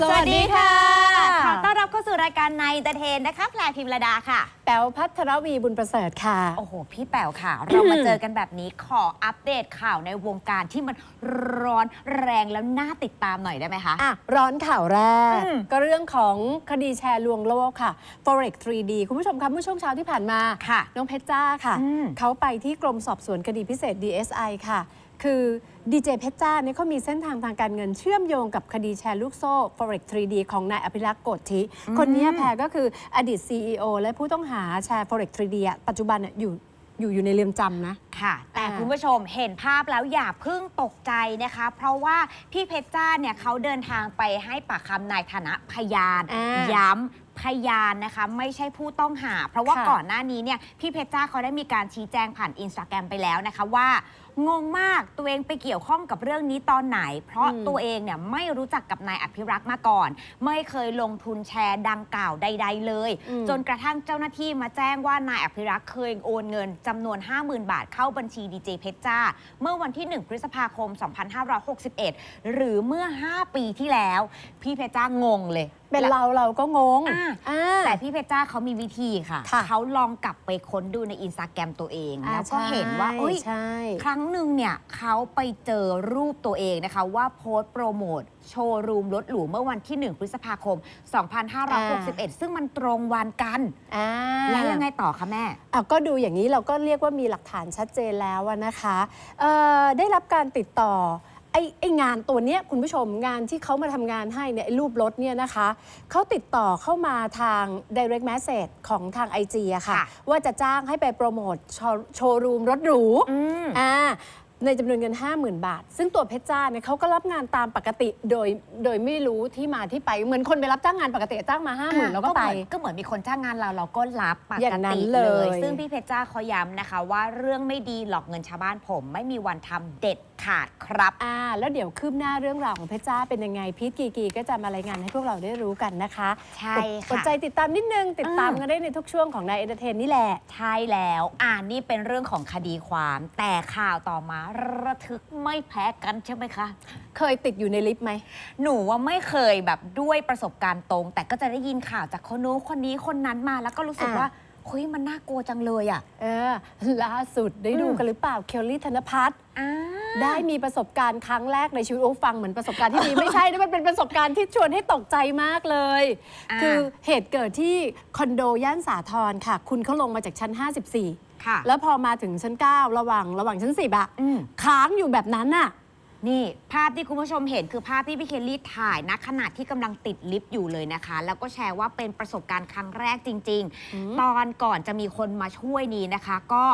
สวัสดีค่ะ ขอต้อนรับเข้าสู่รายการในเตเทนนะคะ แพรพิมระดาค่ะ แป๋วพัทรวีบุญประเสริฐค่ะ โอ้โห พี่แป๋วค่ะ เรามาเจอกันแบบนี้ขออัปเดตข่าวในวงการที่มันร้อนแรงแล้วน่าติดตามหน่อยได้ไหมคะอะร้อนข่าวแรกอืมก็เรื่องของคดีแชร์ลวงโลกค่ะ Forex 3D คุณผู้ชมครับเมื่อช่วงเช้าที่ผ่านมาค่ะน้องเพชรจ้าค่ะอืมเขาไปที่กรมสอบสวนคดีพิเศษ DSI ค่ะ คือดีเจเพชรจ้าเนี่ยเขามีเส้นทางทางการเงินเชื่อมโยงกับคดีแชร์ลูกโซ่ Forex 3D ของนายอภิรักษ์โกธิคนนี้แพรก็คืออดีต CEO และผู้ต้องหาแชร์ Forex 3D อะปัจจุบันเนี่ยอยู่อยู่อยู่ในเรือนจำนะ ค่ะ แต่อ่าคุณผู้ชมเห็นภาพแล้วอย่าเพิ่งตกใจนะคะ เพราะว่าพี่เพชรจ้าเนี่ยเขาเดินทางไปให้ปากคำในฐานะพยาน อ่าย้ำพยานนะคะ ไม่ใช่ผู้ต้องหา เพราะว่าค่ะ ก่อนหน้านี้เนี่ยพี่เพชรจ้าเขาได้มีการชี้แจงผ่านอินสตาแกรมไปแล้วนะคะว่า งงมากตัวเองไปเกี่ยวข้องกับเรื่องนี้ตอนไหน เพราะอืม ตัวเองเนี่ยไม่รู้จักกับนายอภิรักษ์มาก่อน ไม่เคยลงทุนแชร์ดังกล่าวใด ๆ เลย อืม จนกระทั่งเจ้าหน้าที่มาแจ้งว่านายอภิรักษ์เคยโอนเงินจำนวน 50,000 บาทเข้าบัญชีดีเจเพชรจ้า เมื่อวันที่ 1 พฤษภาคม 2561 หรือเมื่อ 5 ปีที่แล้ว พี่เพชรจ้างงเลยเป็นเราเราก็งงอ่า อ่า แต่พี่เพชรจ้าเขามีวิธีค่ะ ค่ะ เขาลองกลับไปค้นดูในอินสตาแกรมตัวเองอ่าแล้วก็ใช่เห็นว่าเอ้ย ใช่ ครั้งหนึ่งเนี่ยเขาไปเจอรูปตัวเองนะคะ ว่าโพสต์โปรโมทโชว์รูมรถหรูเมื่อวันที่ 1 พฤษภาคม 2561 ซึ่งมันตรงวันกัน อ่า แล้วยังไงต่อคะแม่ อะก็ดูอย่างนี้เราก็เรียกว่ามีหลักฐานชัดเจนแล้วอะนะคะเอ่อได้รับการติดต่อ ไอ้ไอ้งานตัวเนี้ยคุณผู้ชมงานที่เขามาทำงานให้เนี่ยไอ้รูปรถเนี่ยนะคะเขาติดต่อเข้ามาทาง direct message ของทาง IG อะค่ะ ค่ะ ว่าจะจ้างให้ไปโปรโมทโชว์โชว์รูมรถหรูอืม อ่าในจำนวนเงิน 50,000 บาท ซึ่งตัวเพชรจ้าเนี่ยเขาก็รับงานตามปกติโดยโดยไม่รู้ที่มาที่ไป เหมือนคนไปรับจ้างงานปกติจ้างมา 50,000แล้วก็ไป เหมือนก็เหมือนมีคนจ้างงานเราเราก็รับปกอย่างนั้ตินเลเลย ย ซึ่งพี่เพชรจ้าเขาย้ำนะคะ ว่าเรื่องไม่ดีหลอกเงินชาวบ้านผม ไม่มีวันทำเด็ดขาดครับ อ่าแล้วเดี๋ยวคืบหน้าเรื่องราวของเพชรจ้าเป็นยังไงพีทกีกีก็จะมารายงานให้พวกเราได้รู้กันนะคะใช่กดค่ะกดใจติดตามนิดนึง ติดตามอ่ากันได้ในทุกช่วงของนายเอนเตอร์เทนนี่แหละ ใช่แล้วอ่านี่เป็นเรื่องของคดีความ แต่ข่าวต่อมาระทึกไม่แพ้กันใช่ไหมคะ เคยติดอยู่ในลิฟต์ไหม หนูว่าไม่เคยแบบด้วยประสบการณ์ตรง แต่ก็จะได้ยินข่าวจากคนนู้นคนนี้คนนั้นมา แล้วก็รู้สึกอ่าว่าเฮ้ยมันน่ากลัวจังเลยอะ เออล่าสุดได้ดูอืม กันหรือเปล่าเคลลี่ธนพัฒน์อ่า ได้มีประสบการณ์ครั้งแรกในชีวิตโอ้ฟังเหมือนประสบการณ์ที่ดี ไม่ใช่นะมันเป็นประสบการณ์ที่ชวนให้ตกใจมากเลย อ่า คือเหตุเกิดที่คอนโดย่านสาทรค่ะ คุณเขาลงมาจากชั้น 54 ค่ะ แล้วพอมาถึงชั้น 9 ระหว่างระหว่างชั้น 10อะอืม ค้างอยู่แบบนั้นน่ะ นี่ภาพที่คุณผู้ชมเห็นคือภาพที่พี่เคลลี่ถ่ายณขณะที่กำลังติดลิฟต์อยู่เลยนะคะ แล้วก็แชร์ว่าเป็นประสบการณ์ครั้งแรกจริงอืมๆตอนก่อนจะมีคนมาช่วยนี้นะคะ ก็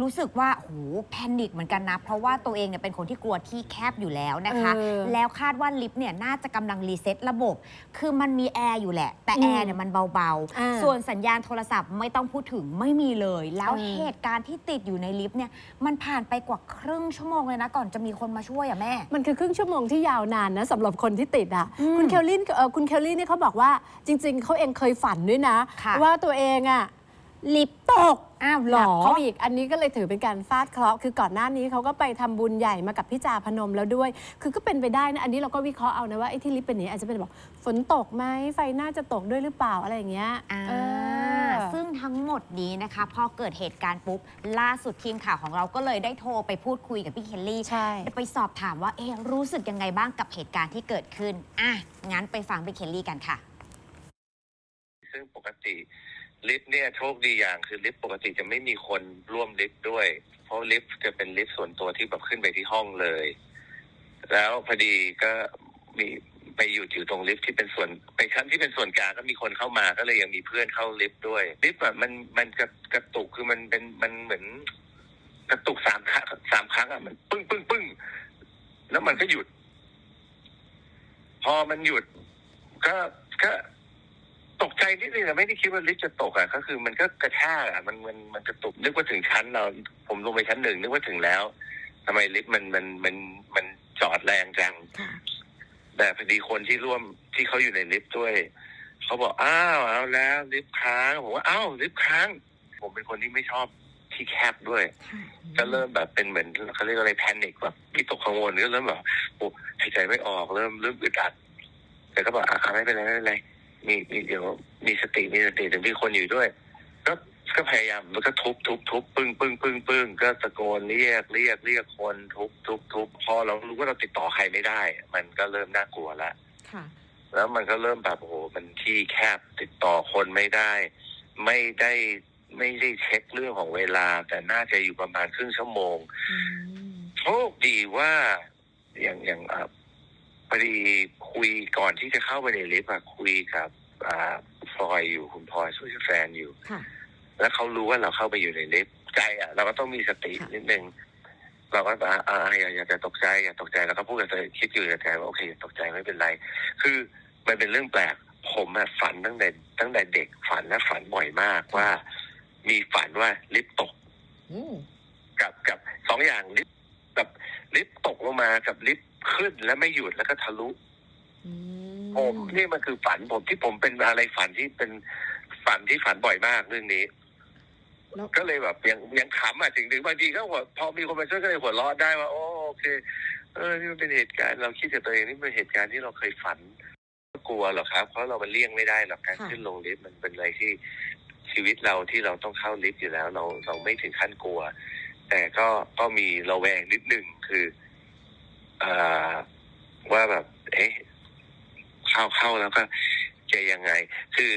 รู้สึกว่าโหแพนิคเหมือนกันนะ เพราะว่าตัวเองเนี่ยเป็นคนที่กลัวที่แคบอยู่แล้วนะคะ เออแล้วคาดว่าลิฟต์เนี่ยน่าจะกำลังรีเซ็ตระบบ คือมันมีแอร์อยู่แหละ แต่อืมแอร์เนี่ยมันเบาอ่า ๆ ส่วนสัญญาณโทรศัพท์ไม่ต้องพูดถึงไม่มีเลย แล้วเออเหตุการณ์ที่ติดอยู่ในลิฟต์เนี่ยมันผ่านไปกว่าครึ่งชั่วโมงเลยนะก่อนจะมีคนมาช่วยอะแม่มันคือครึ่งชั่วโมงที่ยาวนานนะสำหรับคนที่ติดอะอืมคุณเคลลี่เอ่อคุณเคลลี่เนี่ยเขาบอกว่าจริง ๆเขาเองเคยฝันด้วยนะ ค่ะ ว่าตัวเองอะลิฟต์ตก อ้าวหเหรนักอเขาอีก อันนี้ก็เลยถือเป็นการฟาดเคราะห์ คือก่อนหน้านี้เขาก็ไปทำบุญใหญ่มากับพี่จาพนมแล้วด้วย คือก็เป็นไปได้นะ อันนี้เราก็วิเคราะห์เอานะว่าไอ้ที่ลิฟต์เป็นอย่างนี้อาจจะเป็นบอกฝนตกไหมไฟน่าจะตกด้วยหรือเปล่าอะไรอย่างเงี้ยอ่า เออ ซึ่งทั้งหมดนี้นะคะ พอเกิดเหตุการณ์ปุ๊บ ล่าสุดทีมข่าวของเราก็เลยได้โทรไปพูดคุยกับพี่เคลลี่ใช่ ไปสอบถามว่าเอ๊ะรู้สึกยังไงบ้างกับเหตุการณ์ที่เกิดขึ้นอะงั้นไปฟังพี่เคลลี่กันค่ะ ซึ่งปกติลิฟต์เนี่ยโชคดีอย่างคือลิฟต์ปกติจะไม่มีคนร่วมลิฟต์ด้วย เพราะลิฟต์จะเป็นลิฟต์ส่วนตัวที่แบบขึ้นไปที่ห้องเลย แล้วพอดีก็มี ไปอยู่อยู่ตรงลิฟต์ที่เป็นส่วนไปชั้นที่เป็นส่วนกลางก็มีคนเข้ามาก็เลยยังมีเพื่อนเข้าลิฟต์ด้วยลิฟต์แบบมันมันกระกระตุกคือมันเป็นมันเหมือน กระตุกสามครั้งสามครั้งอะมันปึ้งปึ้งปึ้งแล้วมันก็หยุด พอมันหยุด ก็ก็ตกใจนิดนึงแต่ไม่ได้คิดว่าลิฟต์จะตกอะก็คือมันก็กระชากอะมันมันมันกระตุกนึกว่าถึงชั้นเรา ผมลงไปชั้นหนึ่งนึกว่าถึงแล้วทำไมลิฟต์มันมันมันมันจอดแรงจัง แต่พอดีคนที่ร่วมที่เขาอยู่ในลิฟต์ด้วยเขาบอกอ้าวเอาแล้วลิฟต์ค้างผมว่าอ้าวลิฟต์ค้าง ผมเป็นคนที่ไม่ชอบที่แคบด้วย ก็เริ่มแบบเป็นเหมือนเขาเรียกอะไรแพนิคแบบวิตกกังวลก็เริ่มแบบโอ้หายใจไม่ออกเริ่มเริ่มอึดอัดแต่ก็บอกอะไม่เป็นไรไม่เป็นไรมีมีเดี๋ยวมีสติมีสติเดี๋ยวมีคนอยู่ด้วย ก็ ก็พยายามมันก็ทุบทุบทุบปึ้งปึ้งปึ้งปึ้งก็ตะโกนเรียกเรียกเรียกคนทุบทุบทุบพอเรารู้ว่าเราติดต่อใครไม่ได้ มันก็เริ่มน่ากลัวละค่ะแล้วมันก็เริ่มแบบโอ้โหมันที่แคบติดต่อคนไม่ได้ ไม่ได้ไม่ได้เช็คเรื่องของเวลา แต่น่าจะอยู่ประมาณครึ่งชั่วโมงโชคดีว่าอย่างอย่างอะพอดีคุยก่อนที่จะเข้าไปในลิฟต์อะคุยกับอ่าพลอยอยู่คุณพลอยสุชแฟนอยู่ค่ะ แล้วเขารู้ว่าเราเข้าไปอยู่ในลิฟต์ใจอะ เราก็ต้องมีสติค่ะนิดนึงเราก็อ่าอ่าอย่าอย่าจะตกใจอย่าตกใจแล้วก็พูดกับตัวเองคิดอยู่ในใจว่าโอเคอย่าตกใจไม่เป็นไร คือมันเป็นเรื่องแปลกผมอะฝันตั้งแต่ตั้งแต่เด็กฝันและฝันบ่อยมากว่า มีฝันว่าลิฟต์ตกอืมกับกับสองอย่างลิฟต์แบบลิฟต์ตกลงมากับลิฟต์ขึ้นแล้วไม่หยุดแล้วก็ทะลุอืผมนี่มันคือฝันผมที่ผมเป็นอะไรฝันที่เป็นฝันที่ฝันบ่อยมากเรื่องนี้แล้ว ก็เลยแบบยังยังขำอะถึงถึงบางทีก็หัวพอมีคนมาช่วยก็เลยหัวเราะได้ว่าโอ้โอเค เออนี่มันเป็นเหตุการณ์เราคิดกับตัวเองนี่เป็นเหตุการณ์ที่เราเคยฝันก็กลัวหรอกครับ เพราะเรามันเลี่ยงไม่ได้หรอกการค่ะขึ้นลงลิฟต์มันเป็นอะไรที่ชีวิตเราที่เราต้องเข้าลิฟต์อยู่แล้ว เราเราไม่ถึงขั้นกลัว แต่ก็ก็มีระแวงนิดหนึ่งคืออ่าว่าแบบ เอ๊ะเข้าเข้าแล้วก็จะยังไง คือ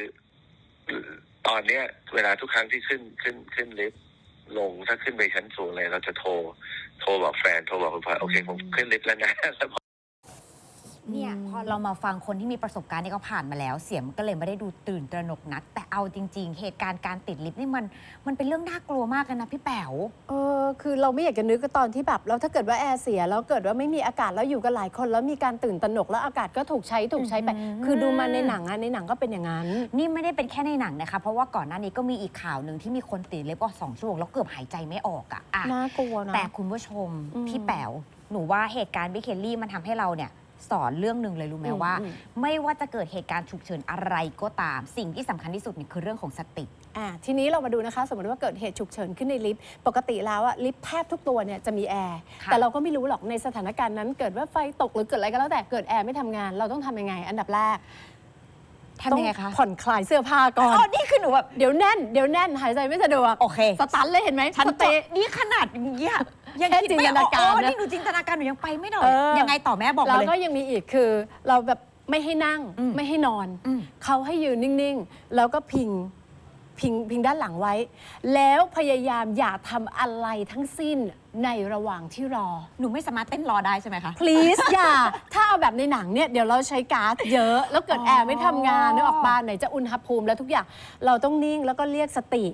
ตอนเนี้ย เวลาทุกครั้งที่ขึ้นขึ้นขึ้นลิฟต์ลงถ้าขึ้นไปชั้นสูงเลยเราจะโทร โทรบอกแฟนโทรบอกคุณพ่อโอเคผมขึ้นลิฟต์แล้วนะ เนี่ยพอเรามาฟังคนที่มีประสบการณ์ที่เขาผ่านมาแล้ว เสียงมันก็เลยไม่ได้ดูตื่นตระหนกนัก แต่เอาจริง ๆ เหตุการณ์การติดลิฟต์นี่มันมันเป็นเรื่องน่ากลัวมากเลยนะพี่แป๋ว เออคือเราไม่อยากจะนึกก็ตอนที่แบบแล้วถ้าเกิดว่าแอร์เสียแล้วเกิดว่าไม่มีอากาศแล้วอยู่กันหลายคน แล้วมีการตื่นตระหนกแล้วอากาศก็ถูกใช้ถูกใช้ไป อืม คือดูมาในหนังอะในหนังก็เป็นอย่างนั้น นี่ไม่ได้เป็นแค่ในหนังนะคะ เพราะว่าก่อนหน้านี้ก็มีอีกข่าวหนึ่งที่มีคนติดลิฟต์ก็สองชั่วโมงแล้วเกือบหายใจไม่ออกอะอะน่ากลัวนะ แต่คุณผู้ชม อืมพี่แป๋ว หนูว่าเหตุการณ์บิ๊กเคลลี่มันทำให้เราเนี่ย สอนเรื่องหนึ่งเลยรู้ไหมอืมว่าอืมไม่ว่าจะเกิดเหตุการณ์ฉุกเฉินอะไรก็ตาม สิ่งที่สำคัญที่สุดเนี่ยคือเรื่องของสติ อ่าทีนี้เรามาดูนะคะ สมมติว่าเกิดเหตุฉุกเฉินขึ้นในลิฟต์ปกติแล้วอะลิฟต์แทบทุกตัวเนี่ยจะมีแอร์ค่ะแต่เราก็ไม่รู้หรอกในสถานการณ์นั้นเกิดว่าไฟตกหรือเกิดอะไรก็แล้วแต่เกิดแอร์ไม่ทำงาน เราต้องทำยังไง อันดับแรกทำยังไงต้คะผ่อนคลายเสื้อผ้าก่อน อ๋อนี่คือหนูแบบ เดี๋ยวแน่นเดี๋ยวแน่นหายใจไม่สะดวกโอเค สตันเลยเห็นไหมฉันสเตเตะนี่ขนาดอย่างเงี้ยยังแค่คิดไม่จินตนาการออกนะนี่หนูจินตนาการหนูยังไปไม่หน่อยเออ ยังไงต่อแม่บอกแล้มาวเลยก็ยังมีอีกคือเราแบบไม่ให้นั่งอืมไม่ให้นอน อืม เขาให้ยืนนิ่งๆ แล้วก็พิงพิงพิงด้านหลังไว้ แล้วพยายามอย่าทำอะไรทั้งสิ้นในระหว่างที่รอ หนูไม่สามารถเต้นรอได้ใช่ไหมคะ please อย่า ถ้าเอาแบบในหนังเนี่ย เดี๋ยวเราใช้ก๊าซเยอะ แล้วเกิดอ๋อ แอร์ไม่ทำงานนึกออกปาไหนจะอุณหภูมิแล้วทุกอย่าง เราต้องนิ่งแล้วก็เรียกสติ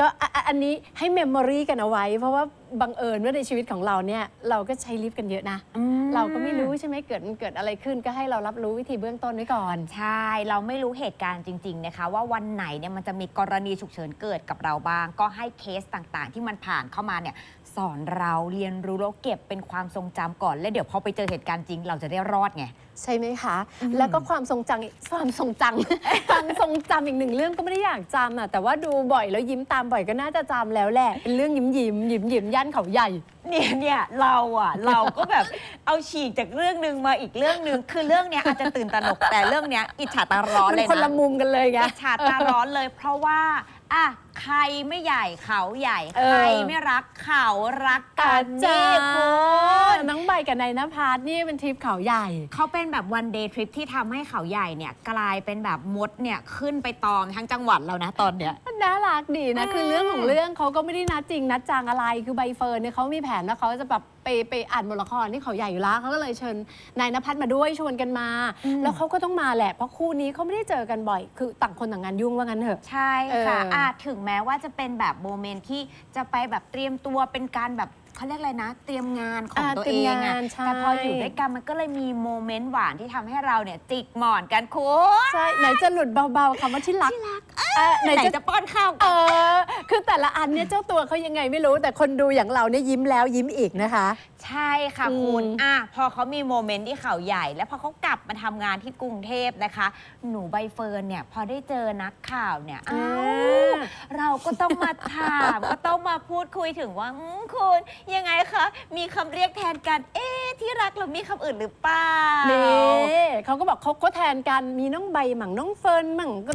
ก็อะอะอันนี้ให้เมมโมรีกันเอาไว้ เพราะว่า บังเอิญว่าในชีวิตของเราเนี่ยเราก็ใช้ลิฟต์กันเยอะนะ อืม เราก็ไม่รู้ใช่ไหมเกิดมันเกิดอะไรขึ้นก็ให้เรารับรู้วิธีเบื้องต้นไว้ก่อน ใช่ เราไม่รู้เหตุการณ์จริง ๆ นะคะ ว่าวันไหนเนี่ยมันจะมีกรณีฉุกเฉินเกิดกับเราบ้าง ก็ให้เคสต่างๆ ที่มันผ่านเข้ามาเนี่ยสอนเราเรียนรู้แล้วเก็บเป็นความทรงจำก่อน แล้วเดี๋ยวพอไปเจอเหตุการณ์จริง เราจะได้รอดไง ใช่ไหมคะ อืม แล้วก็ความทรงจำความทรงจำ ความทรงจำอีกหนึ่งเรื่องก็ไม่ได้อยากจำอะแต่ว่าดูบ่อยแล้วยิ้มตามบ่อยก็น่าจะจำแล้วแหละเป็นเรื่องยิ้มยิ้มยิ้มยิ้มย่านเขาใหญ่ เนี่ยเนี่ยเราอะเราก็แบบเอาฉีกจากเรื่องหนึ่งมาอีกเรื่องหนึ่งคือเรื่องเนี้ยอาจจะตื่นตระหนกแต่เรื่องเนี้ยอิจฉาตาร้อนมันเลยคนละนะมุมกันเลยไง อิจฉาตาร้อนเลย เพราะว่าอะใครไม่ใหญ่เขาใหญ่ เออ ใครไม่รักเขารักกันจ้านี่คุณน้องใบกับนายนภัสนี่เป็นทริปเขาใหญ่ เขาเป็นแบบวันเดย์ทริปที่ทำให้เขาใหญ่เนี่ยกลายเป็นแบบมดเนี่ยขึ้นไปตอมทั้งจังหวัดแล้วนะตอนเนี้ยน่ารักดีนะอืมคือเรื่องของเรื่องเขาก็ไม่ได้นัดจริงนัดจังอะไร คือใบเฟิร์นเนี่ยเขามีแผนว่าเขาจะแบบไปไปอ่านบทละครที่เขาใหญ่อยู่แล้วเขาก็เลยเชิญนายนภัสมาด้วยชวนกันมาแล้วเขาก็ต้องมาแหละเพราะคู่นี้เขาไม่ได้เจอกันบ่อย คือต่างคนต่างงานยุ่งว่างั้นเถอะ ใช่ค่ะเอออ่อาถึงแม้ว่าจะเป็นแบบโมเมนต์ที่จะไปแบบเตรียมตัวเป็นการแบบเขาเรียกอะไรนะ เตรียมงานของอ่าตัวเตรีเอยมงงาอะนใช่แต่พออยู่ด้วยกันมันก็เลยมีโมเมนต์หวานที่ทำให้เราเนี่ยจิกหมอนกันคุณ ใช่ ไหนจะหลุดเบาๆคำว่าที่รักเอ่อไหนไหนจะจะป้อนข้าวเออ คือแต่ละอันเนี่ยเจ้าตัวเขายังไงไม่รู้ แต่คนดูอย่างเราเนี่ยยิ้มแล้วยิ้มอีกนะคะ ใช่ค่ะอืมคุณอะพอเขามีโมเมนต์ที่เขาใหญ่ แล้วพอเขากลับมาทำงานที่กรุงเทพนะคะ หนูใบเฟิร์นเนี่ยพอได้เจอนักข่าวเนี่ยอ้าวเราก็ต้องมาถาม ก็ต้องมาพูดคุยถึงว่าอืมคุณยังไงคะ มีคำเรียกแทนกัน เอ๊ะที่รักเรามีคำอื่นหรือเปล่า นี่เขาก็บอกเขาก็แทนกันมีน้องใบหมั่งน้องเฟิร์นหมั่งก็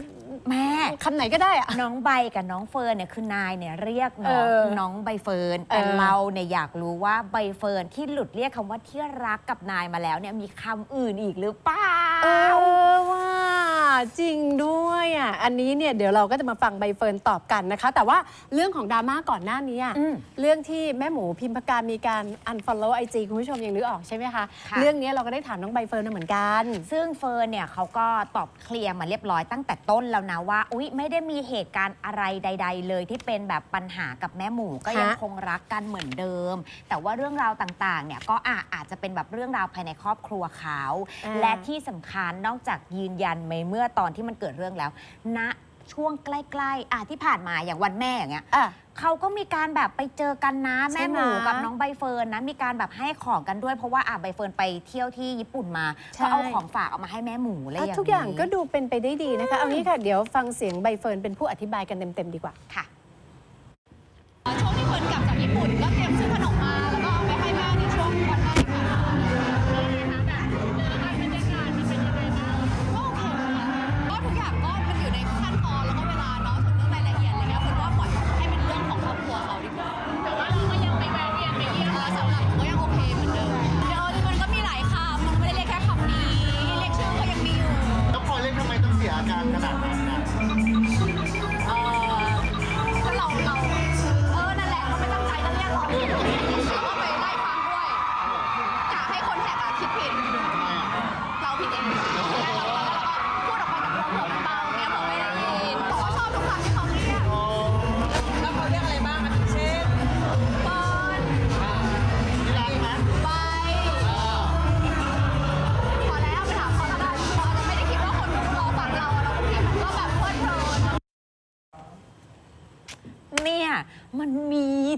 แม่ คำไหนก็ได้อะ น้องใบกับน้องเฟิร์นเนี่ยคือนายเนี่ยเรียกน้องเออน้องใบเฟิร์นเออแต่เราเนี่ยอยากรู้ว่าใบเฟิร์นที่หลุดเรียกคำว่าที่รักกับนายมาแล้วเนี่ยมีคำอื่นอีกหรือเปล่า เออว่า จริงด้วยอะอันนี้เนี่ยเดี๋ยวเราก็จะมาฟังใบเฟิร์นตอบกันนะคะ แต่ว่าเรื่องของดราม่าก่อนหน้านี้อะอืมเรื่องที่แม่หมูพิมพการมีการ unfollow IG คุณผู้ชมยังนึกออกใช่ไหมคะ ค่ะ เรื่องนี้เราก็ได้ถามน้องใบเฟิร์นมาเหมือนกัน ซึ่งเฟิร์นเนี่ยเขาก็ตอบเคลียร์มาเรียบร้อยตั้งแต่ต้นแล้วนะว่า อุ๊ย ไม่ได้มีเหตุการณ์อะไรใด ๆ เลยที่เป็นแบบปัญหากับแม่หมูก็ยังฮะคงรักกันเหมือนเดิม แต่ว่าเรื่องราวต่างๆเนี่ยก็อาอาจจะเป็นแบบเรื่องราวภายในครอบครัวเขา อ่า และที่สำคัญนอกจากยืนยันในเมื่อตอนที่มันเกิดเรื่องแล้วณช่วงใกล้ๆอะที่ผ่านมาอย่างวันแม่อย่างเงี้ย อะ เขาก็มีการแบบไปเจอกันนะใช่แม่ไหมหมูกับน้องใบเฟิร์นนะมีการแบบให้ของกันด้วยเพราะว่าอะใบเฟิร์นไปเที่ยวที่ญี่ปุ่นมาใช่ ก็เอาของฝากเอามาให้แม่หมูอะไรอย่างอะนี้ทุกอย่างก็ดูเป็นไปได้ดีนะคะ เอางี้ค่ะ เดี๋ยวฟังเสียงใบเฟิร์นเป็นผู้อธิบายกันเต็ม ๆ ดีกว่า ค่ะ ช่วงที่คนกลับจากญี่ปุ่นก็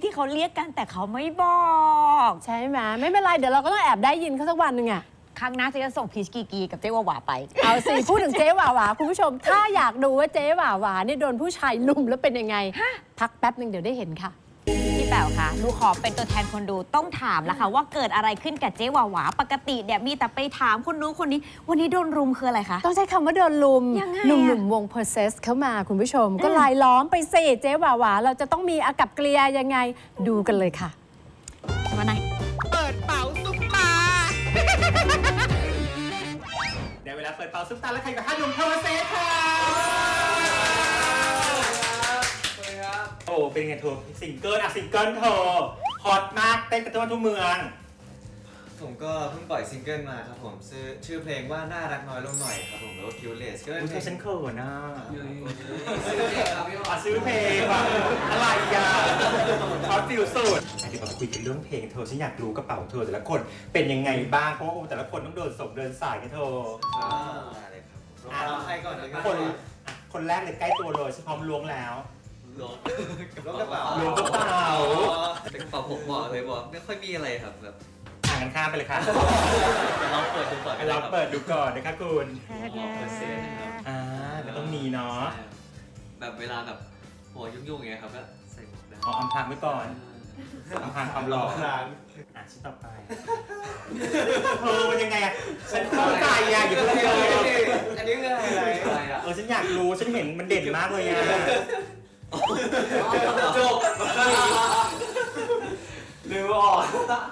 ที่เขาเรียกกันแต่เขาไม่บอก ใช่ไหมไม่เป็นไร เดี๋ยวเราก็ต้องแอบได้ยินเขาสักวันหนึ่งอะครั้งหน้าจะส่งพีชกีกีกับเจ๊วาวาไป เอาสิ พูดถึงเจ๊หว่าหวาคุณผู้ชม ถ้าอยากดูว่าเจ๊หว่าหวาเนี่ยโดนผู้ชายลุมแล้วเป็นยังไง พักแป๊บหนึ่งเดี๋ยวได้เห็นค่ะ พี่แป๋วคะหนูขอเป็นตัวแทนคนดูต้องถามแล้วค่ะ ว่าเกิดอะไรขึ้นกับเจ๊วาวาปกติเนี่ยมีแต่ไปถามคนนู้นคนนี้ วันนี้โดนรุมคืออะไรคะ ต้องใช้คำว่าโดนลุมยังไงอะหนุ่มๆวง p e r s e s เข้ามาคุณผู้ชม ก็ลายล้อมไปสิเจ๊หว่าหวาเราจะต้องมีอากับกริยายังไงดูกันเลยค่ะ มาไหนเปิดเป๋าซุปตาในเวลาเปิดเป่าซุปตาและใครกับท่านยมเทอร์เซสค่ะ เป็นไงเธอซิงเกิลอะซิงเกิลเธอฮอตมากเต้นกันทั่วทุกเมืองผมก็เพิ่งปล่อยซิงเกิลมาครับผมชื่อชื่อเพลงว่าน่ารักน้อยลงหน่อยครับผมหรือว่า Curious ก็เป็นอุ้ยเพเธลอง ฉันเขินนะซื้อเพลงครับพี่บออะลซื้อเพลงว่ะอะไรอะฮอตฟิลสุดเดี๋ยวมาคุยกันเรื่องเพลงเธอฉันอยากรู้กระเป๋าเธอแต่ละคนเป็นยังไงบ้างเพราะว่าแต่ละคนต้องเดินส่งเดินสายกันเธอมาเลยครับผมเอาใครก่อนเลยคนอะคนแรกเลยใกล้ตัวเลยฉันพร้อมล้วงแล้ว ล้วงล้วงกระเป๋าล้วงกระเป๋า เป็นกระเป๋าผมบอกเลยบอกไม่ค่อยมีอะไรครับแบบห่างกันข้ามไปเลยค่ะลองเปิดดูก่อนเราเปิดดูก่อนนะคะคุณเปอร์เซ็นต์นะครับอ่าก็ต้องมีเนาะแบบเวลาแบบหัวยุ่งๆอย่างเงี้ยครับก็ใส่หมวกได้อาอำพรางไว้ก่อนอำพรางความหล่ออะชิ้นต่อไปเออมันยังไงอะฉันเข้าใจอะอย่เพิ่งเลยอันนี้คืออะไรอะไรอะเออฉันอยากรู้ฉันเห็นมันเด่นมากเลยอะ จบลืมออก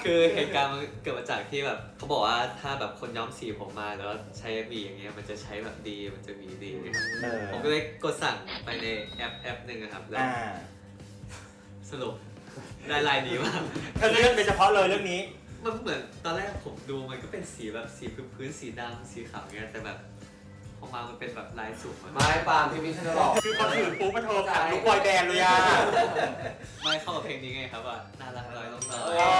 คือเหตุการณ์มันเกิดมาจากที่แบบเขาบอกว่าถ้าแบบคนย้อมสีผมมาแล้วใช้หวีอย่างเงี้ยมันจะใช้แบบดีมันจะหวีดีครับเออผมก็เลยกดสั่งไปในแอปแอปหนึ่งอะครับแล้วอ่าสรุปได้ลายดีมากเธอเลือกโดยเฉพาะเลยเรื่องนี้ มันเหมือนตอนแรกผมดูมันก็เป็นสีแบบสีพื้นพื้นๆสีดำสีขาวเงี้ยแต่แบบ พอมามันเป็นแบบลายสูงอะไม้ปาล์มที่มิชลอกคือพอถือปุ๊บมาโทรผ่านลูกบอยแบนด์เลยอะไม่เข้ากับเพลงนี้ไงครับว่าน่ารักน้อยต้องน้อยอ๋อ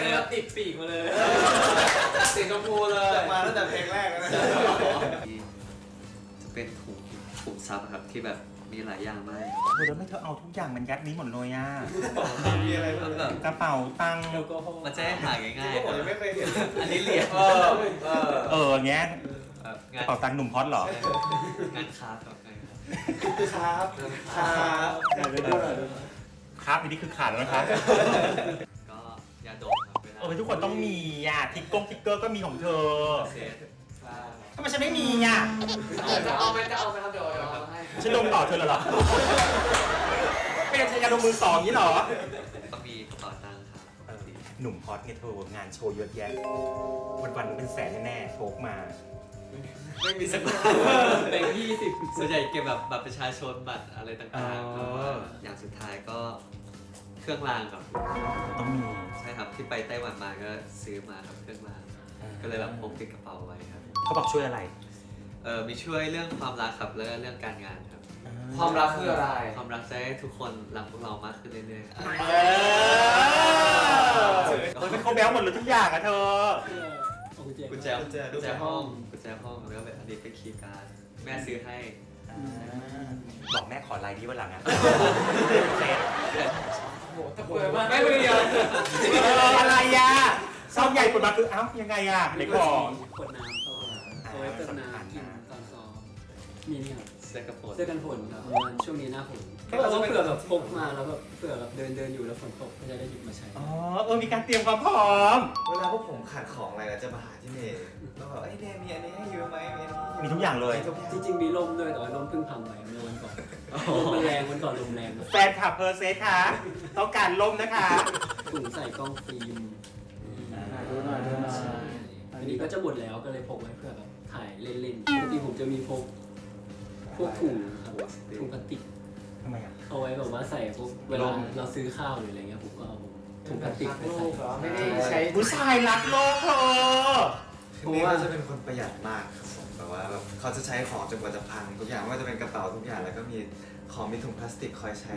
เลยติดปีกมาเลยสีชมพูเลยมาตั้งแต่เพลงแรกแล้วนะจะเป็นถุงถุงซับครับที่แบบมีหลายอย่างมากเธอแล้วไม่เธอเอาทุกอย่างมันยัดนี้หมดเลยอะมีอะไรบ้างแบบกระเป๋าตังค์มันจะให้หาง่ายๆผมยังไม่เคยเห็น อันนี้เหรียญเออ เออเออเงี้ย แบบกงานระเป๋าตังค์หนุ่มพอดเหรอ งานคราฟต์ครับงานคราฟต์ครับครับเออครับอันนี้คือขาดแล้วนะคะก็ยาดมครับเวลาเออทุกคนต้องมีอะทิกกงทิกเกอร์ก็มีของเธอเซตใช่ทำไมฉันไม่มีอะจะเอาไหมจะเอาไหมครับเดี๋ยวเดี๋ยวเอาให้ฉันดมต่อเธอเหรอเป็นยาดมมือสองนี้เหรอก็มีกระเป๋าตังค์ครับปกติหนุ่มฮอตไงเธองานโชว์เยอะแยะวันวันๆเป็นแสนแน่ๆโพกมา ไม่มีสักบาทแบ่งยี่สิบส่วนใหญ่เก็บแบบบัตรประชาชนบัตรอะไรต่างอ๋อๆแล้วก็อย่างสุดท้ายก็เครื่องรางครับต้องมี ใช่ครับที่ไปไต้หวันมาก็ซื้อมาครับเครื่องรางก็เลยแบบพกติดกระเป๋าไว้ครับเขาบอกช่วยอะไร เออมีช่วยเรื่องความรักครับแล้วก็เรื่องการงานครับ ความรักคืออะไร ความรักจะให้ทุกคนรักพวกเรามากขึ้นเรื่อยๆครับเออเฮ้ยเป็นเขาแบ้วหมดเลยทุกอย่างอะเธอ กุญแจกุญแจกุญแจห้องกุญแจห้องแล้วก็แบบอันนี้เป็นคีย์การ์ดแม่ซื้อให้บอกแม่ขอไลน์นี้วันหลังอะตะเกียบมากไม่เป็นเดียวเอออะไรอะซ่อมใหญ่กดมาคือเอ้ายังไงอะในของขวดน้ำต่อเอาไว้เติมน้ำกินตอนซ้อมมีนี่ครับเสื้อกระโปรงเสื้อกันฝนครับประมาณช่วงนี้หน้าฝน ก็แบบว่าเผื่อแบบพกมาแล้วแบบเผื่อแบบเดินเดินอยู่แล้วฝนตกก็จะได้หยิบมาใช้ อ๋อเออมีการเตรียมความพร้อม เวลาพวกผมขาดของอะไรนะจะมาหาที่เมย์แล้วแบบไอ้ยเดย์มีอันนี้ให้ยืมไหมมีอันนี้ให้ยืมีทุกอย่างเลย มีทุกอย่าง จริงๆมีลมด้วยแต่ว่าลมเพิ่งพังไปเมื่อวันก่อนลมมันแรงวันก่อนลมแรงแฟนคลับเพอร์เซสค่ะต้องการล่มนะคะ ถุงใส่กล้องฟิล์มดูหน่อยดูหน่อยใช่อันนี้ก็จะหมดแล้วก็เลยพกไว้เพื่อแบบถ่ายเล่นๆปกติผมจะมีพกพวกถุงครับถุงพลาสติก ทำไมอะเอาไว้แบบว่าใส่พวกเวลาเราซื้อข้าวหรืออะไรเงี้ยผมก็เอาถุงพลาสติกไปโลใส่กเหรอไม่ได้ใช้ผู้ชายรักโลกเธอคือเมย์ก็จะเป็นคนประหยัดมากครับผมแบบว่าแบบเขาจะใช้ของจนกว่าจะพังทุกอย่างไม่ว่าจะเป็นกระเป๋าทุกอย่างแล้วก็มีของมีถุงพลาสติกคอยใช้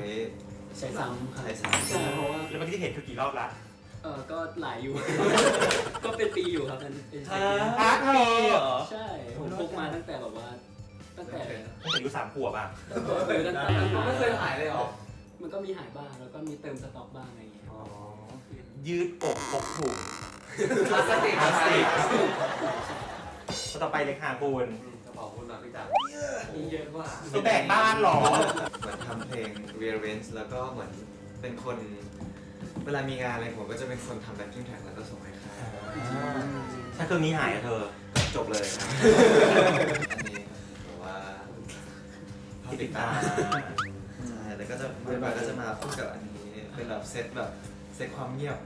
ใช้ซ้ำครับใช้ซ้ำใช่เพราะว่าแล้วเมื่อกี้ที่เห็นคือกี่รอบละเออก็หลายอยู่ ก็เป็นปีอยู่ครับเป็นเป็นปีอาร์ตเธอเหรอใช่ผมพกมาตั้งแต่แบบว่า ตั้งแต่ตั้งแต่อายุสามขวบอะเออตั้งแต่ไม่เคยหายเลยเหรอ มันก็มีหายบ้างแล้วก็มีเติมสต็อกบ้างอะไรอย่างเงี้ยยืดอกพกถุงพลาสติกพลาสติกต่อไปเลยค่ะคุณกระเป๋าคุณนะพี่จ๋ามีเยอะกว่าตัวแบกบ้านเหรอ เหมือนทำเพลง rearrange แล้วก็เหมือนเป็นคนเวลามีงานอะไรผมก็จะเป็นคนทำ backing track แล้วก็ส่งให้ค่ายถ้าเครื่องนี้หายอะเธอก็จบเลยครับอันนี้แบบว่า ผ้าปิดตาใช่แล้วก็จะมันก็จะมาคู่กับอันนี้เป็นแบบเซตแบบเซตความเงียบ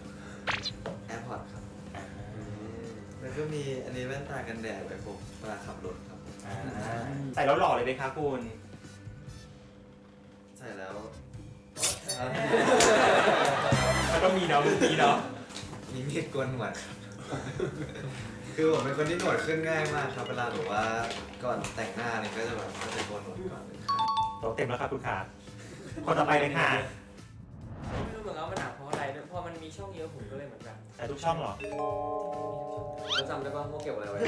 AirPods ครับ แล้วก็มีอันนี้แว่นตากันแดดไว้พกเวลาขับรถครับ อ่าใส่แล้วหล่อเลยไหมคะคุณ ใส่แล้ว มันต้องมีเนาะเมื่อกี้เนาะมีมีดโกนหนวดครับ คือผมเป็นคนที่หนวดขึ้นง่ายมากครับ เวลาแบบว่าก่อนแต่งหน้าเนี่ยก็จะแบบก็จะโกนหนวดก่อนเลยครับ โต๊ะเต็มแล้วครับคุณขาคนต่อไปเลยค่ะไม่รู้เหมือนกันว่ามันหนักเพราะอะไรด้วยพอมันมีช่องเยอะผมก็เลยเหมือนแบบใส่ทุกช่องเหรอเราจำได้ป่ะว่าเก็บอะไรไว้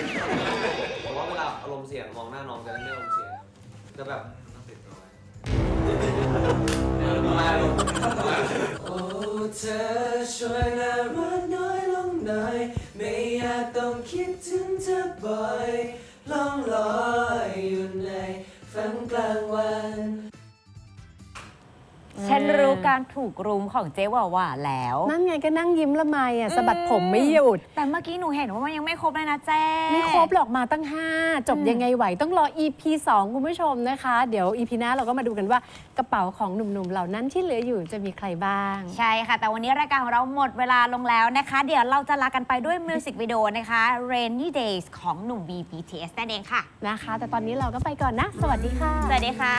ผมว่าเวลาอารมณ์เสียมองหน้าน้องจะไม่อารมณ์เสียจะแบบต้องติดตัวไว้เออมาโอ้เธอช่วยน่ารักน้อยลงหน่อยไม่อยากต้องคิดถึงเธอบ่อยล่องลอยอยู่ใน ฟังกลางวัน ฉันรู้การถูกรุมของเจ๊หว่าหว่าแล้ว นั่นไงก็นั่งยิ้มละไมอะสะบัดผมไม่หยุด แต่เมื่อกี้หนูเห็นว่ามันยังไม่ครบเลยนะเจ๊ไม่ครบหรอกมาตั้ง 5 จบยังไงไหวต้องรอ EP 2 คุณผู้ชมนะคะ เดี๋ยว EP หน้าเราก็มาดูกันว่ากระเป๋าของหนุ่มๆ เหล่านั้นที่เหลืออยู่จะมีใครบ้าง ใช่ค่ะ แต่วันนี้รายการของเราหมดเวลาลงแล้วนะคะ เดี๋ยวเราจะลากันไปด้วยมิวสิกวิดีโอนะคะ Rainy Days ของหนุ่ม B BTS นั่นเองค่ะนะคะ แต่ตอนนี้เราก็ไปก่อนนะ สวัสดีค่ะ สวัสดีค่ะ